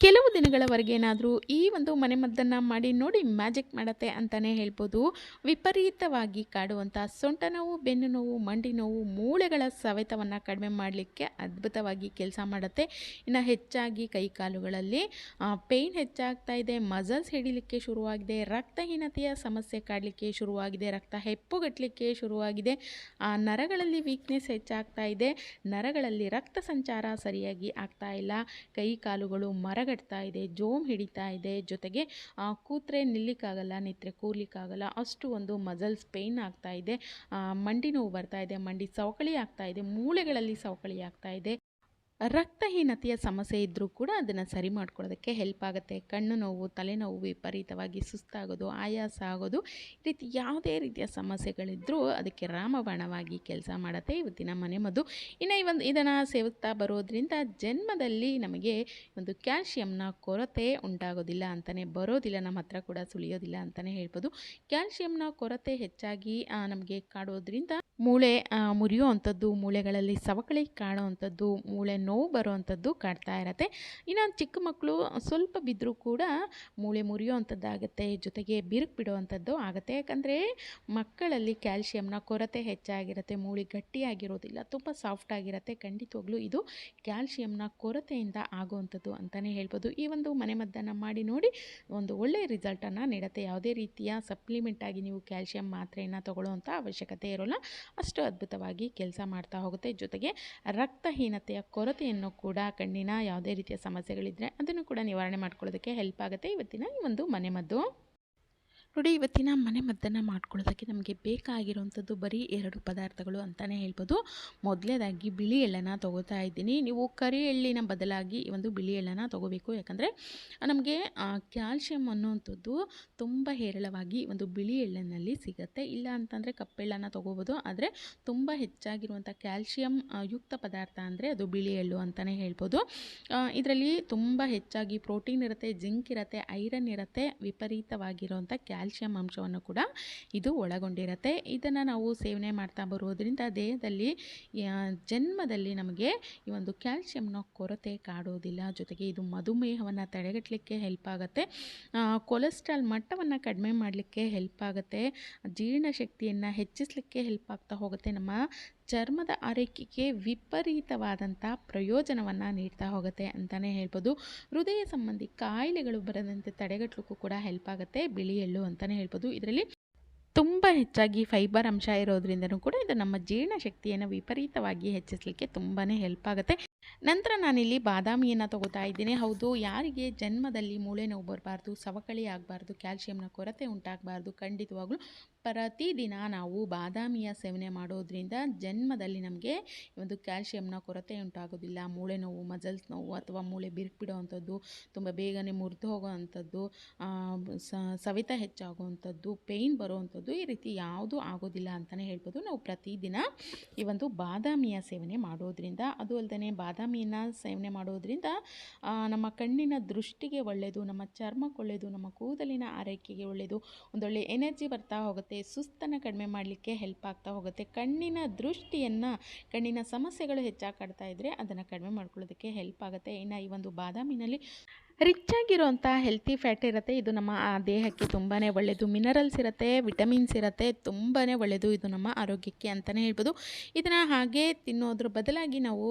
ಕೆಲವು ದಿನಗಳವರೆಗೆ ಏನಾದರೂ ಈ ಒಂದು ಮನೆಮದ್ದನ್ನು ಮಾಡಿ ನೋಡಿ ಮ್ಯಾಜಿಕ್ ಮಾಡತ್ತೆ ಅಂತಲೇ ಹೇಳ್ಬೋದು. ವಿಪರೀತವಾಗಿ ಕಾಡುವಂಥ ಸೊಂಟ ನೋವು, ಬೆನ್ನು ನೋವು, ಮಂಡಿ ನೋವು, ಮೂಳೆಗಳ ಸವೆತವನ್ನು ಕಡಿಮೆ ಮಾಡಲಿಕ್ಕೆ ಅದ್ಭುತವಾಗಿ ಕೆಲಸ ಮಾಡುತ್ತೆ. ಇನ್ನು ಹೆಚ್ಚಾಗಿ ಕೈಕಾಲುಗಳಲ್ಲಿ ಪೇಯ್ನ್ ಹೆಚ್ಚಾಗ್ತಾ ಇದೆ, ಮಸಲ್ಸ್ ಹಿಡಿಲಿಕ್ಕೆ ಶುರುವಾಗಿದೆ, ರಕ್ತಹೀನತೆಯ ಸಮಸ್ಯೆ ಕಾಡಲಿಕ್ಕೆ ಶುರುವಾಗಿದೆ, ರಕ್ತ ಹೆಪ್ಪುಗಟ್ಟಲಿಕ್ಕೆ ಶುರುವಾಗಿದೆ. ನರಗಳಲ್ಲಿ ವೀಕ್ನೆಸ್ ಹೆಚ್ಚಾಗ್ತಾ ಇದೆ. ನರಗಳಲ್ಲಿ ರಕ್ತ ಸಂಚಾರ ಸರಿಯಾಗಿ ಆಗ್ತಾ ಇಲ್ಲ. ಕೈ ಕಾಲುಗಳು ಮರಗಟ್ತಾ ಇದೆ, ಜೋಮ್ ಹಿಡಿತಾ ಇದೆ, ಜೊತೆಗೆ ಕೂತ್ರೆ ನಿಲ್ಲಿಕ್ಕಾಗಲ್ಲ ನಿತ್ರೆ ಕೂರ್ಲಿಕ್ಕಾಗಲ್ಲ, ಅಷ್ಟು ಒಂದು ಮಸಲ್ಸ್ ಪೇಯ್ನ್ ಆಗ್ತಾ ಇದೆ. ಮಂಡಿ ನೋವು ಬರ್ತಾ ಇದೆ, ಮಂಡಿ ಸವಕಳಿ ಆಗ್ತಾ ಇದೆ, ಮೂಳೆಗಳಲ್ಲಿ ಸವಕಳಿ ಆಗ್ತಾ ಇದೆ. ರಕ್ತಹೀನತೆಯ ಸಮಸ್ಯೆ ಇದ್ದರೂ ಕೂಡ ಅದನ್ನು ಸರಿ ಮಾಡ್ಕೊಳ್ಳೋದಕ್ಕೆ ಹೆಲ್ಪ್ ಆಗುತ್ತೆ. ಕಣ್ಣು ನೋವು ತಲೆನೋವು ವಿಪರೀತವಾಗಿ ಸುಸ್ತಾಗೋದು, ಆಯಾಸ ಆಗೋದು, ಈ ರೀತಿ ಯಾವುದೇ ರೀತಿಯ ಸಮಸ್ಯೆಗಳಿದ್ದರೂ ಅದಕ್ಕೆ ರಾಮಬಾಣವಾಗಿ ಕೆಲಸ ಮಾಡುತ್ತೆ. ಇವತ್ತಿನ ಮನೆಮದ್ದು ಇನ್ನು ಈ ಒಂದು ಇದನ್ನು ಸೇವಿಸ್ತಾ ಬರೋದ್ರಿಂದ ಜನ್ಮದಲ್ಲಿ ನಮಗೆ ಒಂದು ಕ್ಯಾಲ್ಶಿಯಂನ ಕೊರತೆ ಉಂಟಾಗೋದಿಲ್ಲ ಅಂತಲೇ ಬರೋದಿಲ್ಲ, ನಮ್ಮ ಹತ್ರ ಕೂಡ ಸುಳಿಯೋದಿಲ್ಲ ಅಂತಲೇ ಹೇಳ್ಬೋದು. ಕ್ಯಾಲ್ಶಿಯಂನ ಕೊರತೆ ಹೆಚ್ಚಾಗಿ ನಮಗೆ ಕಾಡೋದ್ರಿಂದ ಮೂಳೆ ಮುರಿಯುವಂಥದ್ದು, ಮೂಳೆಗಳಲ್ಲಿ ಸವಕಳಿ ಕಾಣುವಂಥದ್ದು, ಮೂಳೆ ನೋವು ಬರುವಂಥದ್ದು ಕಾಡ್ತಾ ಇರತ್ತೆ. ಇನ್ನು ಚಿಕ್ಕ ಮಕ್ಕಳು ಸ್ವಲ್ಪ ಬಿದ್ದರೂ ಕೂಡ ಮೂಳೆ ಮುರಿಯೋ ಆಗುತ್ತೆ ಜೊತೆಗೆ ಬಿರುಕು ಬಿಡುವಂಥದ್ದು ಆಗುತ್ತೆ. ಯಾಕಂದರೆ ಮಕ್ಕಳಲ್ಲಿ ಕ್ಯಾಲ್ಶಿಯಂನ ಕೊರತೆ ಹೆಚ್ಚಾಗಿರುತ್ತೆ, ಮೂಳೆ ಗಟ್ಟಿಯಾಗಿರೋದಿಲ್ಲ, ತುಂಬ ಸಾಫ್ಟ್ ಆಗಿರುತ್ತೆ. ಖಂಡಿತವಾಗ್ಲೂ ಇದು ಕ್ಯಾಲ್ಶಿಯಂನ ಕೊರತೆಯಿಂದ ಆಗುವಂಥದ್ದು ಅಂತಲೇ ಹೇಳ್ಬೋದು. ಈ ಒಂದು ಮನೆಮದ್ದನ್ನು ಮಾಡಿ ನೋಡಿ, ಒಂದು ಒಳ್ಳೆಯ ರಿಸಲ್ಟನ್ನು ನೀಡುತ್ತೆ. ಯಾವುದೇ ರೀತಿಯ ಸಪ್ಲಿಮೆಂಟಾಗಿ ನೀವು ಕ್ಯಾಲ್ಶಿಯಂ ಮಾತ್ರೆಯನ್ನು ತಗೊಳ್ಳುವಂಥ ಅವಶ್ಯಕತೆ ಇರೋಲ್ಲ. ಅಷ್ಟು ಅದ್ಭುತವಾಗಿ ಕೆಲಸ ಮಾಡ್ತಾ ಹೋಗುತ್ತೆ. ಜೊತೆಗೆ ರಕ್ತಹೀನತೆಯ ಕೊರತೆಯನ್ನು ಕೂಡ ಕಣ್ಣಿನ ಯಾವುದೇ ರೀತಿಯ ಸಮಸ್ಯೆಗಳಿದ್ದರೆ ಅದನ್ನು ಕೂಡ ನಿವಾರಣೆ ಮಾಡ್ಕೊಳ್ಳೋದಕ್ಕೆ ಹೆಲ್ಪ್ ಆಗುತ್ತೆ. ಇವತ್ತಿನ ಈ ಒಂದು ಮನೆಮದ್ದು ನೋಡಿ, ಇವತ್ತಿನ ಮನೆ ಮದ್ದನ್ನು ಮಾಡ್ಕೊಳ್ಳೋದಕ್ಕೆ ನಮಗೆ ಬೇಕಾಗಿರುವಂಥದ್ದು ಬರೀ ಎರಡು ಪದಾರ್ಥಗಳು ಅಂತಲೇ ಹೇಳ್ಬೋದು. ಮೊದಲೇದಾಗಿ ಬಿಳಿ ಎಳ್ಳನ್ನು ತೊಗೋತಾ ಇದ್ದೀನಿ. ನೀವು ಕರಿ ಎಳ್ಳಿನ ಬದಲಾಗಿ ಈ ಒಂದು ಬಿಳಿ ಎಳ್ಳನ್ನು ತೊಗೋಬೇಕು. ಯಾಕಂದರೆ ನಮಗೆ ಕ್ಯಾಲ್ಶಿಯಂ ಅನ್ನುವಂಥದ್ದು ತುಂಬ ಹೇರಳವಾಗಿ ಒಂದು ಬಿಳಿ ಎಳ್ಳಿನಲ್ಲಿ ಸಿಗುತ್ತೆ. ಇಲ್ಲ ಅಂತಂದರೆ ಕಪ್ಪೆಳ್ಳನ್ನು ತೊಗೋಬೋದು. ಆದರೆ ತುಂಬ ಹೆಚ್ಚಾಗಿರುವಂಥ ಕ್ಯಾಲ್ಶಿಯಂ ಯುಕ್ತ ಪದಾರ್ಥ ಅಂದರೆ ಅದು ಬಿಳಿ ಎಳ್ಳು ಅಂತಲೇ ಹೇಳ್ಬೋದು. ಇದರಲ್ಲಿ ತುಂಬ ಹೆಚ್ಚಾಗಿ ಪ್ರೋಟೀನ್ ಇರುತ್ತೆ, ಜಿಂಕ್ ಇರುತ್ತೆ, ಐರನ್ ಇರುತ್ತೆ, ವಿಪರೀತವಾಗಿರುವಂಥ ಕ್ಯಾಲ್ಶಿಯಂ ಅಂಶವನ್ನು ಕೂಡ ಇದು ಒಳಗೊಂಡಿರುತ್ತೆ. ಇದನ್ನು ನಾವು ಸೇವನೆ ಮಾಡ್ತಾ ಬರೋದ್ರಿಂದ ದೇಹದಲ್ಲಿ ಜನ್ಮದಲ್ಲಿ ನಮಗೆ ಈ ಒಂದು ಕ್ಯಾಲ್ಶಿಯಂನ ಕೊರತೆ ಕಾಡೋದಿಲ್ಲ. ಜೊತೆಗೆ ಇದು ಮಧುಮೇಹವನ್ನು ತಡೆಗಟ್ಟಲಿಕ್ಕೆ ಹೆಲ್ಪ್ ಆಗುತ್ತೆ. ಕೊಲೆಸ್ಟ್ರಾಲ್ ಮಟ್ಟವನ್ನು ಕಡಿಮೆ ಮಾಡಲಿಕ್ಕೆ ಹೆಲ್ಪ್ ಆಗುತ್ತೆ. ಜೀರ್ಣಶಕ್ತಿಯನ್ನು ಹೆಚ್ಚಿಸಲಿಕ್ಕೆ ಹೆಲ್ಪ್ ಆಗ್ತಾ ಹೋಗುತ್ತೆ ನಮ್ಮ ಚರ್ಮದ ಆರೈಕೆಗೆ ವಿಪರೀತವಾದಂಥ ಪ್ರಯೋಜನವನ್ನು ನೀಡ್ತಾ ಹೋಗುತ್ತೆ ಅಂತಲೇ ಹೇಳ್ಬೋದು. ಹೃದಯ ಸಂಬಂಧಿ ಕಾಯಿಲೆಗಳು ಬರದಂತೆ ತಡೆಗಟ್ಟಲಿಕ್ಕೂ ಕೂಡ ಹೆಲ್ಪ್ ಆಗುತ್ತೆ, ಬಿಳಿ ಎಳ್ಳು ಅಂತಲೇ ಹೇಳ್ಬೋದು. ಇದರಲ್ಲಿ ತುಂಬ ಹೆಚ್ಚಾಗಿ ಫೈಬರ್ ಅಂಶ ಇರೋದ್ರಿಂದನೂ ಕೂಡ ಇದು ನಮ್ಮ ಜೀರ್ಣಶಕ್ತಿಯನ್ನು ವಿಪರೀತವಾಗಿ ಹೆಚ್ಚಿಸಲಿಕ್ಕೆ ತುಂಬಾ ಹೆಲ್ಪ್ ಆಗುತ್ತೆ. ನಂತರ ನಾನಿಲ್ಲಿ ಬಾದಾಮಿಯನ್ನು ತಗೋತಾ ಇದ್ದೀನಿ. ಹೌದು, ಯಾರಿಗೆ ಜನ್ಮದಲ್ಲಿ ಮೂಳೆ ನೋವು ಬರಬಾರ್ದು, ಸವಕಳಿ ಆಗಬಾರ್ದು, ಕ್ಯಾಲ್ಶಿಯಂನ ಕೊರತೆ ಉಂಟಾಗಬಾರ್ದು, ಖಂಡಿತವಾಗ್ಲೂ ಪ್ರತಿದಿನ ನಾವು ಬಾದಾಮಿಯ ಸೇವನೆ ಮಾಡೋದ್ರಿಂದ ಜನ್ಮದಲ್ಲಿ ನಮಗೆ ಒಂದು ಕ್ಯಾಲ್ಶಿಯಂನ ಕೊರತೆ ಉಂಟಾಗೋದಿಲ್ಲ. ಮೂಳೆ ನೋವು, ಮಜಲ್ಸ್ ನೋವು ಅಥವಾ ಮೂಳೆ ಬಿರುಕು ಬಿಡೋವಂಥದ್ದು ತುಂಬ ಬೇಗನೆ ಮುರಿದು ಹೋಗೋವಂಥದ್ದು ಸವಿತ ಹೆಚ್ಚಾಗುವಂಥದ್ದು, ಪೇಯ್ನ್ ಬರುವಂಥದ್ದು ಈ ರೀತಿ ಯಾವುದೂ ಆಗೋದಿಲ್ಲ ಅಂತಲೇ ಹೇಳ್ಬೋದು. ನಾವು ಪ್ರತಿದಿನ ಈ ಒಂದು ಬಾದಾಮಿಯ ಸೇವನೆ ಮಾಡೋದ್ರಿಂದ, ಅದು ಅಲ್ಲದೆ ಬಾದಾಮಿಯನ್ನು ಸೇವನೆ ಮಾಡೋದ್ರಿಂದ ನಮ್ಮ ಕಣ್ಣಿನ ದೃಷ್ಟಿಗೆ ಒಳ್ಳೆಯದು, ನಮ್ಮ ಚರ್ಮಕ್ಕೆ ಒಳ್ಳೆಯದು, ನಮ್ಮ ಕೂದಲಿನ ಆರೈಕೆಗೆ ಒಳ್ಳೆಯದು, ಒಂದೊಳ್ಳೆ ಎನರ್ಜಿ ಬರ್ತಾ ಹೋಗುತ್ತೆ, ಸುಸ್ತನ್ನು ಕಡಿಮೆ ಮಾಡಲಿಕ್ಕೆ ಹೆಲ್ಪ್ ಆಗ್ತಾ ಹೋಗುತ್ತೆ. ಕಣ್ಣಿನ ದೃಷ್ಟಿಯನ್ನು, ಕಣ್ಣಿನ ಸಮಸ್ಯೆಗಳು ಹೆಚ್ಚಾಗಿ ಕಾಡ್ತಾ ಇದ್ದರೆ ಅದನ್ನು ಕಡಿಮೆ ಮಾಡ್ಕೊಳ್ಳೋದಕ್ಕೆ ಹೆಲ್ಪ್ ಆಗುತ್ತೆ. ಇನ್ನು ಈ ಒಂದು ಬಾದಾಮಿನಲ್ಲಿ ರಿಚ್ ಆಗಿರುವಂಥ ಹೆಲ್ತಿ ಫ್ಯಾಟ್ ಇರುತ್ತೆ. ಇದು ನಮ್ಮ ದೇಹಕ್ಕೆ ತುಂಬಾ ಒಳ್ಳೆಯದು ಮಿನರಲ್ಸ್ ಇರುತ್ತೆ ವಿಟಮಿನ್ಸ್ ಇರುತ್ತೆ ತುಂಬಾ ಒಳ್ಳೆಯದು ಇದು ನಮ್ಮ ಆರೋಗ್ಯಕ್ಕೆ ಅಂತಲೇ ಹೇಳ್ಬೋದು. ಇದನ್ನು ಹಾಗೆ ತಿನ್ನೋದ್ರ ಬದಲಾಗಿ ನಾವು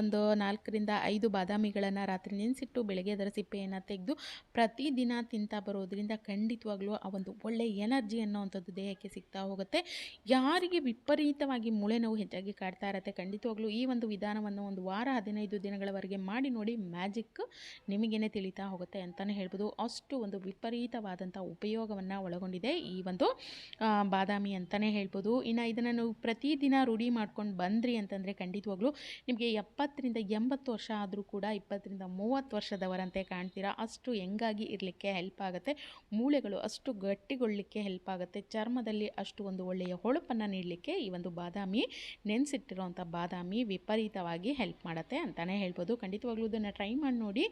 ಒಂದು ನಾಲ್ಕರಿಂದ ಐದು ಬಾದಾಮಿಗಳನ್ನು ರಾತ್ರಿ ನೆನೆಸಿಟ್ಟು ಬೆಳಗ್ಗೆ ಅದರ ಸಿಪ್ಪೆಯನ್ನು ತೆಗೆದು ಪ್ರತಿದಿನ ತಿಂತಾ ಬರೋದ್ರಿಂದ ಖಂಡಿತವಾಗ್ಲೂ ಆ ಒಂದು ಒಳ್ಳೆಯ ಎನರ್ಜಿ ಅನ್ನೋವಂಥದ್ದು ದೇಹಕ್ಕೆ ಸಿಗ್ತಾ ಹೋಗುತ್ತೆ. ಯಾರಿಗೆ ವಿಪರೀತವಾಗಿ ಮೂಳೆ ನೋವು ಹೆಚ್ಚಾಗಿ ಕಾಡ್ತಾ ಇರುತ್ತೆ, ಖಂಡಿತವಾಗ್ಲೂ ಈ ಒಂದು ವಿಧಾನವನ್ನು ಒಂದು ವಾರ ಹದಿನೈದು ದಿನಗಳವರೆಗೆ ಮಾಡಿ ನೋಡಿ ಮ್ಯಾಜಿಕ್ ನಿಮಗೇನೆ ತಿಳಿತಾ ಹೋಗುತ್ತೆ ಅಂತಲೇ ಹೇಳ್ಬೋದು. ಅಷ್ಟು ಒಂದು ವಿಪರೀತವಾದಂಥ ಉಪಯೋಗವನ್ನು ಒಳಗೊಂಡಿದೆ ಈ ಒಂದು ಬಾದಾಮಿ ಅಂತಲೇ ಹೇಳ್ಬೋದು. ಇನ್ನು ಇದನ್ನು ನೀವು ಪ್ರತಿದಿನ ರೂಢಿ ಮಾಡ್ಕೊಂಡು ಬಂದ್ರಿ ಅಂತಂದರೆ ಖಂಡಿತವಾಗ್ಲೂ ನಿಮಗೆ ಎಪ್ಪತ್ತರಿಂದ ಎಂಬತ್ತು ವರ್ಷ ಆದರೂ ಕೂಡ ಇಪ್ಪತ್ತರಿಂದ ಮೂವತ್ತು ವರ್ಷದವರಂತೆ ಕಾಣ್ತೀರಾ. ಅಷ್ಟು ಹೆಂಗಾಗಿ ಇರಲಿಕ್ಕೆ ಹೆಲ್ಪ್ ಆಗುತ್ತೆ. ಮೂಳೆಗಳು ಅಷ್ಟು ಗಟ್ಟಿಗೊಳ್ಳಲಿಕ್ಕೆ ಹೆಲ್ಪ್ ಆಗುತ್ತೆ. ಚರ್ಮದಲ್ಲಿ ಅಷ್ಟು ಒಂದು ಒಳ್ಳೆಯ ಹೊಳಪನ್ನು ನೀಡಲಿಕ್ಕೆ ಈ ಒಂದು ಬಾದಾಮಿ, ನೆನೆಸಿಟ್ಟಿರೋವಂಥ ಬಾದಾಮಿ ವಿಪರೀತವಾಗಿ ಹೆಲ್ಪ್ ಮಾಡುತ್ತೆ ಅಂತಲೇ ಹೇಳ್ಬೋದು. ಖಂಡಿತವಾಗ್ಲೂ ಇದನ್ನು ಟ್ರೈ ಮಾಡಿ ನೋಡಿ.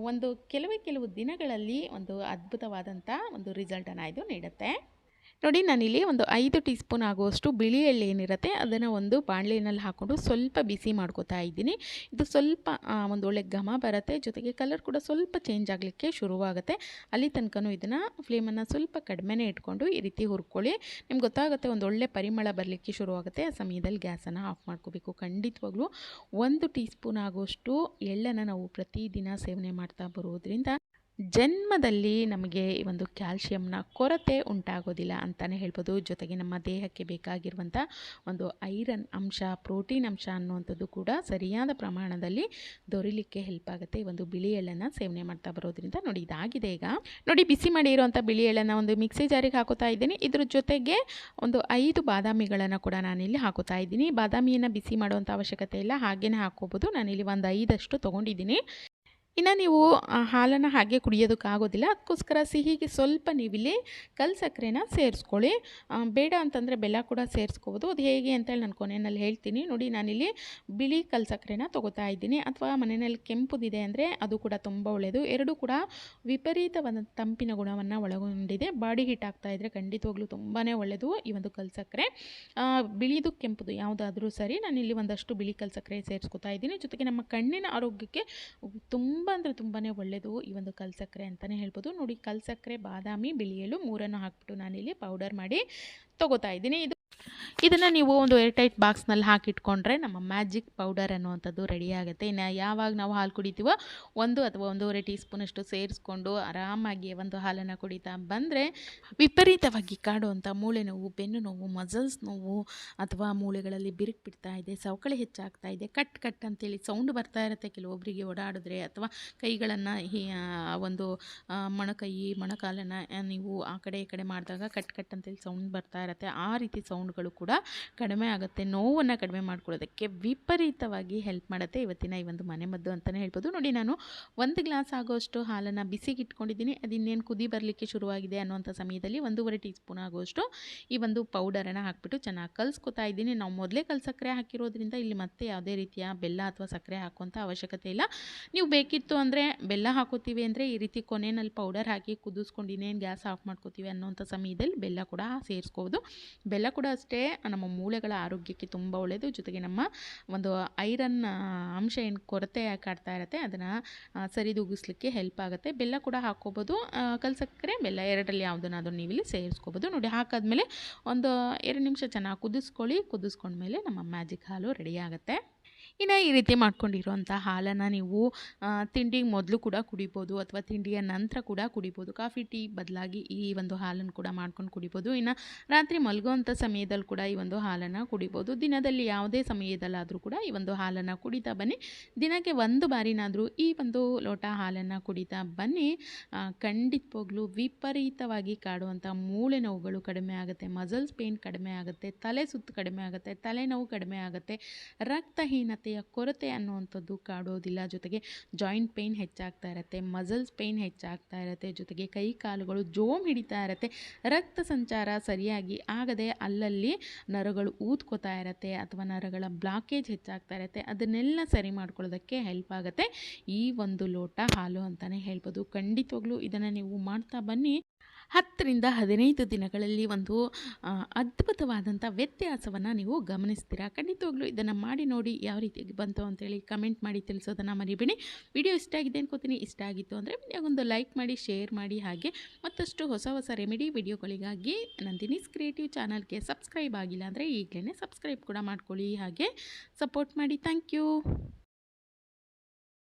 ಒಂದು ಕೆಲವೇ ಕೆಲವು ದಿನಗಳಲ್ಲಿ ಒಂದು ಅದ್ಭುತವಾದಂಥ ಒಂದು ರಿಸಲ್ಟನ್ನು ಇದು ನೀಡುತ್ತೆ. ನೋಡಿ, ನಾನಿಲ್ಲಿ ಒಂದು ಐದು ಟೀ ಸ್ಪೂನ್ ಆಗುವಷ್ಟು ಬಿಳಿ ಎಳ್ಳು ಏನಿರುತ್ತೆ, ಅದನ್ನು ಒಂದು ಬಾಣಲೆನಲ್ಲಿ ಹಾಕ್ಕೊಂಡು ಸ್ವಲ್ಪ ಬಿಸಿ ಮಾಡ್ಕೋತಾ ಇದ್ದೀನಿ. ಇದು ಸ್ವಲ್ಪ ಒಂದು ಒಳ್ಳೆ ಘಮ ಬರುತ್ತೆ. ಜೊತೆಗೆ ಕಲರ್ ಕೂಡ ಸ್ವಲ್ಪ ಚೇಂಜ್ ಆಗಲಿಕ್ಕೆ ಶುರುವಾಗುತ್ತೆ. ಅಲ್ಲಿ ತನಕನೂ ಇದನ್ನು ಫ್ಲೇಮನ್ನು ಸ್ವಲ್ಪ ಕಡಿಮೆನೇ ಇಟ್ಕೊಂಡು ಈ ರೀತಿ ಹುರ್ಕೊಳ್ಳಿ. ನಿಮ್ಗೆ ಗೊತ್ತಾಗುತ್ತೆ, ಒಂದು ಒಳ್ಳೆ ಪರಿಮಳ ಬರಲಿಕ್ಕೆ ಶುರುವಾಗುತ್ತೆ. ಆ ಸಮಯದಲ್ಲಿ ಗ್ಯಾಸನ್ನು ಆಫ್ ಮಾಡ್ಕೋಬೇಕು. ಖಂಡಿತವಾಗ್ಲೂ ಒಂದು ಟೀ ಸ್ಪೂನ್ ಆಗುವಷ್ಟು ಎಳ್ಳನ್ನು ನಾವು ಪ್ರತಿದಿನ ಸೇವನೆ ಮಾಡ್ತಾ ಬರೋದ್ರಿಂದ ಜನ್ಮದಲ್ಲಿ ನಮಗೆ ಈ ಒಂದು ಕ್ಯಾಲ್ಶಿಯಂನ ಕೊರತೆ ಉಂಟಾಗೋದಿಲ್ಲ ಅಂತಲೇ ಹೇಳ್ಬೋದು. ಜೊತೆಗೆ ನಮ್ಮ ದೇಹಕ್ಕೆ ಬೇಕಾಗಿರುವಂಥ ಒಂದು ಐರನ್ ಅಂಶ, ಪ್ರೋಟೀನ್ ಅಂಶ ಅನ್ನುವಂಥದ್ದು ಕೂಡ ಸರಿಯಾದ ಪ್ರಮಾಣದಲ್ಲಿ ದೊರೀಲಿಕ್ಕೆ ಹೆಲ್ಪ್ ಆಗುತ್ತೆ. ಈ ಒಂದು ಬಿಳಿ ಎಳ್ಳನ್ನು ಸೇವನೆ ಮಾಡ್ತಾ ಬರೋದ್ರಿಂದ ನೋಡಿ ಇದಾಗಿದೆ ಈಗ. ನೋಡಿ ಬಿಸಿ ಮಾಡಿ ಇರುವಂಥ ಬಿಳಿ ಎಳ್ಳನ್ನು ಒಂದು ಮಿಕ್ಸಿ ಜಾರಿಗೆ ಹಾಕೋತಾ ಇದ್ದೀನಿ. ಇದ್ರ ಜೊತೆಗೆ ಒಂದು ಐದು ಬಾದಾಮಿಗಳನ್ನು ಕೂಡ ನಾನಿಲ್ಲಿ ಹಾಕೋತಾ ಇದ್ದೀನಿ. ಬಾದಾಮಿಯನ್ನು ಬಿಸಿ ಮಾಡುವಂಥ ಅವಶ್ಯಕತೆ ಇಲ್ಲ. ಹಾಗೇನೆ ಹಾಕೋಬೋದು ನಾನಿಲ್ಲಿ ಒಂದು ಐದಷ್ಟು ತೊಗೊಂಡಿದ್ದೀನಿ. ಇನ್ನು ನೀವು ಹಾಲನ್ನು ಹಾಗೆ ಕುಡಿಯೋದಕ್ಕಾಗೋದಿಲ್ಲ. ಅದಕ್ಕೋಸ್ಕರ ಸಿಹಿಗೆ ಸ್ವಲ್ಪ ನೀವಿಲ್ಲಿ ಕಲ್ ಸಕ್ಕರೆನ ಸೇರಿಸ್ಕೊಳ್ಳಿ ಬೇಡ ಅಂತಂದರೆ ಬೆಲ್ಲ ಕೂಡ ಸೇರಿಸ್ಕೋಬೋದು. ಅದು ಹೇಗೆ ಅಂತೇಳಿ ನಾನು ಕೊನೆಯಲ್ಲಿ ಹೇಳ್ತೀನಿ. ನೋಡಿ, ನಾನಿಲ್ಲಿ ಬಿಳಿ ಕಲ್ ಸಕ್ಕರೆನ ತೊಗೋತಾ ಇದ್ದೀನಿ. ಅಥವಾ ಮನೆಯಲ್ಲಿ ಕೆಂಪುದಿದೆ ಅಂದರೆ ಅದು ಕೂಡ ತುಂಬ ಒಳ್ಳೆಯದು ಎರಡೂ ಕೂಡ ವಿಪರೀತವಾದ ತಂಪಿನ ಗುಣವನ್ನು ಒಳಗೊಂಡಿದೆ. ಬಾಡಿ ಹೀಟ್ ಆಗ್ತಾ ಇದ್ದರೆ ಖಂಡಿತವಾಗ್ಲೂ ತುಂಬಾ ಒಳ್ಳೆಯದು ಈ ಒಂದು ಕಲ್ ಸಕ್ಕರೆ ಬಿಳಿದು ಕೆಂಪುದು ಯಾವುದಾದ್ರೂ ಸರಿ ನಾನಿಲ್ಲಿ ಒಂದಷ್ಟು ಬಿಳಿ ಕಲ್ ಸಕ್ಕರೆ ಸೇರಿಸ್ಕೊತಾ ಇದ್ದೀನಿ. ಜೊತೆಗೆ ನಮ್ಮ ಕಣ್ಣಿನ ಆರೋಗ್ಯಕ್ಕೆ ತುಂಬ ಅಂದರೆ ತುಂಬಾ ಒಳ್ಳೆಯದು ಈ ಒಂದು ಕಲ್ಸಕ್ಕರೆ ಅಂತಲೇ ಹೇಳ್ಬೋದು. ನೋಡಿ ಕಲ್ಸಕ್ಕರೆ, ಬಾದಾಮಿ, ಬಿಳಿಯಲು ಮೂರನ್ನು ಹಾಕ್ಬಿಟ್ಟು ನಾನಿಲ್ಲಿ ಪೌಡರ್ ಮಾಡಿ ತೊಗೋತಾ ಇದ್ದೀನಿ. ಇದು ಇದನ್ನು ನೀವು ಒಂದು ಏರ್ ಟೈಟ್ ಬಾಕ್ಸ್ನಲ್ಲಿ ಹಾಕಿಟ್ಕೊಂಡ್ರೆ ನಮ್ಮ ಮ್ಯಾಜಿಕ್ ಪೌಡರ್ ಅನ್ನುವಂಥದ್ದು ರೆಡಿ ಆಗುತ್ತೆ. ಇನ್ನು ಯಾವಾಗ ನಾವು ಹಾಲು ಕುಡಿತೀವೋ ಒಂದು ಅಥವಾ ಒಂದೂವರೆ ಟೀ ಸ್ಪೂನಷ್ಟು ಸೇರಿಸ್ಕೊಂಡು ಆರಾಮಾಗಿ ಒಂದು ಹಾಲನ್ನು ಕುಡಿತಾ ಬಂದರೆ ವಿಪರೀತವಾಗಿ ಕಾಡುವಂಥ ಮೂಳೆ ನೋವು, ಬೆನ್ನು ನೋವು ಮಸಲ್ಸ್ ನೋವು ಅಥವಾ ಮೂಳೆಗಳಲ್ಲಿ ಬಿರುಕು ಬಿಡ್ತಾ ಇದೆ, ಸವಕಳಿ ಹೆಚ್ಚಾಗ್ತಾ ಇದೆ, ಕಟ್ ಕಟ್ ಅಂತೇಳಿ ಸೌಂಡ್ ಬರ್ತಾ ಇರುತ್ತೆ. ಕೆಲವೊಬ್ಬರಿಗೆ ಓಡಾಡಿದ್ರೆ ಅಥವಾ ಕೈಗಳನ್ನು ಒಂದು ಮೊಣಕೈ, ಮೊಣಕಾಲನ್ನು ನೀವು ಆ ಕಡೆ ಈ ಕಡೆ ಮಾಡಿದಾಗ ಕಟ್ ಕಟ್ ಅಂತೇಳಿ ಸೌಂಡ್ ಬರ್ತಾ ಇರುತ್ತೆ. ಆ ರೀತಿ ಸೌಂಡ್ಗಳು ಕೂಡ ಕಡಿಮೆ ಆಗುತ್ತೆ, ನೋವನ್ನು ಕಡಿಮೆ ಮಾಡ್ಕೊಳ್ಳೋದಕ್ಕೆ ವಿಪರೀತವಾಗಿ ಹೆಲ್ಪ್ ಮಾಡುತ್ತೆ ಇವತ್ತಿನ ಈ ಒಂದು ಮನೆಮದ್ದು ಅಂತಲೇ ಹೇಳ್ಬೋದು. ನೋಡಿ ನಾನು ಒಂದು ಗ್ಲಾಸ್ ಆಗೋಷ್ಟು ಹಾಲನ್ನು ಬಿಸಿಗೆ ಇಟ್ಕೊಂಡಿದ್ದೀನಿ ಅದಿನ್ನೇನು ಕುದಿ ಬರಲಿಕ್ಕೆ ಶುರುವಾಗಿದೆ ಅನ್ನುವಂಥ ಸಮಯದಲ್ಲಿ ಒಂದೂವರೆ ಟೀ ಸ್ಪೂನ್ ಆಗೋಷ್ಟು ಈ ಒಂದು ಪೌಡರನ್ನು ಹಾಕ್ಬಿಟ್ಟು ಚೆನ್ನಾಗಿ ಕಲಿಸ್ಕೊತಾ ಇದ್ದೀನಿ. ನಾವು ಮೊದಲೇ ಕಲ್ ಸಕ್ಕರೆ ಹಾಕಿರೋದ್ರಿಂದ ಇಲ್ಲಿ ಮತ್ತೆ ಯಾವುದೇ ರೀತಿಯ ಬೆಲ್ಲ ಅಥವಾ ಸಕ್ಕರೆ ಹಾಕುವಂಥ ಅವಶ್ಯಕತೆ ಇಲ್ಲ. ನೀವು ಬೇಕಿತ್ತು ಅಂದರೆ ಬೆಲ್ಲ ಹಾಕೋತೀವಿ ಅಂದರೆ ಈ ರೀತಿ ಕೊನೆಯಲ್ಲಿ ಪೌಡರ್ ಹಾಕಿ ಕುದಿಸ್ಕೊಂಡು ಇನ್ನೇನು ಗ್ಯಾಸ್ ಆಫ್ ಮಾಡ್ಕೋತೀವಿ ಅನ್ನೋಂಥ ಸಮಯದಲ್ಲಿ ಬೆಲ್ಲ ಕೂಡ ಸೇರಿಸ್ಕೋಬೋದು. ಬೆಲ್ಲ ಕೂಡ ಅಷ್ಟೇ ನಮ್ಮ ಮೂಳೆಗಳ ಆರೋಗ್ಯಕ್ಕೆ ತುಂಬ ಒಳ್ಳೆಯದು ಜೊತೆಗೆ ನಮ್ಮ ಒಂದು ಐರನ್ ಅಂಶ ಏನು ಕೊರತೆ ಕಾಡ್ತಾ ಇರುತ್ತೆ, ಅದನ್ನು ಸರಿದೂಗಿಸ್ಲಿಕ್ಕೆ ಹೆಲ್ಪ್ ಆಗುತ್ತೆ. ಬೆಲ್ಲ ಕೂಡ ಹಾಕ್ಕೋಬೋದು. ಕಲ್ಸಕ್ಕೆ ಕಲ್ ಸಕ್ಕರೆ ಬೆಲ್ಲ ಎರಡರಲ್ಲಿ ಯಾವುದನ್ನಾದ್ರೂ ನೀವಿಲ್ಲಿ ಸೇರಿಸ್ಕೋಬೋದು. ನೋಡಿ, ಹಾಕಾದ್ಮೇಲೆ ಒಂದು ಎರಡು ನಿಮಿಷ ಚೆನ್ನಾಗಿ ಕುದಿಸ್ಕೊಳ್ಳಿ. ಕುದಿಸ್ಕೊಂಡ್ಮೇಲೆ ನಮ್ಮ ಮ್ಯಾಜಿಕ್ ಹಾಲು ರೆಡಿ ಆಗುತ್ತೆ. ಇನ್ನು ಈ ರೀತಿ ಮಾಡ್ಕೊಂಡಿರುವಂಥ ಹಾಲನ್ನು ನೀವು ತಿಂಡಿಗೆ ಮೊದಲು ಕೂಡ ಕುಡಿಬೋದು ಅಥವಾ ತಿಂಡಿಯ ನಂತರ ಕೂಡ ಕುಡಿಬೋದು. ಕಾಫಿ, ಟೀ ಬದಲಾಗಿ ಈ ಒಂದು ಹಾಲನ್ನು ಕೂಡ ಮಾಡ್ಕೊಂಡು ಕುಡಿಬೋದು. ಇನ್ನು ರಾತ್ರಿ ಮಲಗುವಂಥ ಸಮಯದಲ್ಲಿ ಕೂಡ ಈ ಒಂದು ಹಾಲನ್ನು ಕುಡಿಬೋದು. ದಿನದಲ್ಲಿ ಯಾವುದೇ ಸಮಯದಲ್ಲಾದರೂ ಕೂಡ ಈ ಒಂದು ಹಾಲನ್ನು ಕುಡಿತಾ ಬನ್ನಿ. ದಿನಕ್ಕೆ ಒಂದು ಬಾರಿನಾದರೂ ಈ ಒಂದು ಲೋಟ ಹಾಲನ್ನು ಕುಡಿತಾ ಬನ್ನಿ. ಖಂಡಿತವಾಗ್ಲೂ ವಿಪರೀತವಾಗಿ ಕಾಡುವಂಥ ಮೂಳೆ ನೋವುಗಳು ಕಡಿಮೆ ಆಗುತ್ತೆ, ಮಸಲ್ಸ್ ಪೇಯ್ನ್ ಕಡಿಮೆ ಆಗುತ್ತೆ, ತಲೆ ಸುತ್ತು ಕಡಿಮೆ ಆಗುತ್ತೆ, ತಲೆನೋವು ಕಡಿಮೆ ಆಗುತ್ತೆ ರಕ್ತಹೀನತೆಯ ಕೊರತೆ ಅನ್ನುವಂಥದ್ದು ಕಾಡೋದಿಲ್ಲ. ಜೊತೆಗೆ ಜಾಯಿಂಟ್ ಪೇಯ್ನ್ ಹೆಚ್ಚಾಗ್ತಾ ಇರುತ್ತೆ ಮಸಲ್ಸ್ ಪೇಯ್ನ್ ಹೆಚ್ಚಾಗ್ತಾ ಇರುತ್ತೆ, ಜೊತೆಗೆ ಕೈ ಕಾಲುಗಳು ಜೋಮ್ ಹಿಡಿತಾ ಇರುತ್ತೆ, ರಕ್ತ ಸಂಚಾರ ಸರಿಯಾಗಿ ಆಗದೆ ಅಲ್ಲಲ್ಲಿ ನರಗಳು ಊದ್ಕೋತಾ ಇರುತ್ತೆ ಅಥವಾ ನರಗಳ ಬ್ಲಾಕೇಜ್ ಹೆಚ್ಚಾಗ್ತಾ ಇರುತ್ತೆ. ಅದನ್ನೆಲ್ಲ ಸರಿ ಮಾಡ್ಕೊಳ್ಳೋದಕ್ಕೆ ಹೆಲ್ಪ್ ಆಗುತ್ತೆ. ಈ ಒಂದು ಲೋಟ ಹಾಲು ಅಂತಲೇ ಹೇಳ್ಬೋದು. ಖಂಡಿತವಾಗ್ಲೂ ಇದನ್ನು ನೀವು ಮಾಡ್ತಾ ಬನ್ನಿ. ಹತ್ತರಿಂದ ಹದಿನೈದು ದಿನಗಳಲ್ಲಿ ಒಂದು ಅದ್ಭುತವಾದಂಥ ವ್ಯತ್ಯಾಸವನ್ನು ನೀವು ಗಮನಿಸ್ತೀರಾ? ಖಂಡಿತವಾಗ್ಲೂ ಇದನ್ನು ಮಾಡಿ ನೋಡಿ ಯಾವ ರೀತಿಯಾಗಿ ಬಂತು ಅಂತೇಳಿ ಕಮೆಂಟ್ ಮಾಡಿ ತಿಳಿಸೋದನ್ನು ಮರಿಬೇಡಿ. ವಿಡಿಯೋ ಇಷ್ಟ ಆಗಿದೆ ಅನ್ಕೋತೀನಿ. ಇಷ್ಟ ಆಗಿತ್ತು ಅಂದರೆ ಒಂದು ಲೈಕ್ ಮಾಡಿ ಶೇರ್ ಮಾಡಿ ಹಾಗೆ ಮತ್ತಷ್ಟು ಹೊಸ ಹೊಸ ರೆಮಿಡಿ ವಿಡಿಯೋಗಳಿಗಾಗಿ ನಂದಿನೀಸ್ ಕ್ರಿಯೇಟಿವ್ ಚಾನಲ್ಗೆ ಸಬ್ಸ್ಕ್ರೈಬ್ ಆಗಿಲ್ಲ ಅಂದರೆ ಈಗಲೇ ಸಬ್ಸ್ಕ್ರೈಬ್ ಕೂಡ ಮಾಡ್ಕೊಳ್ಳಿ ಹಾಗೆ ಸಪೋರ್ಟ್ ಮಾಡಿ. Thank you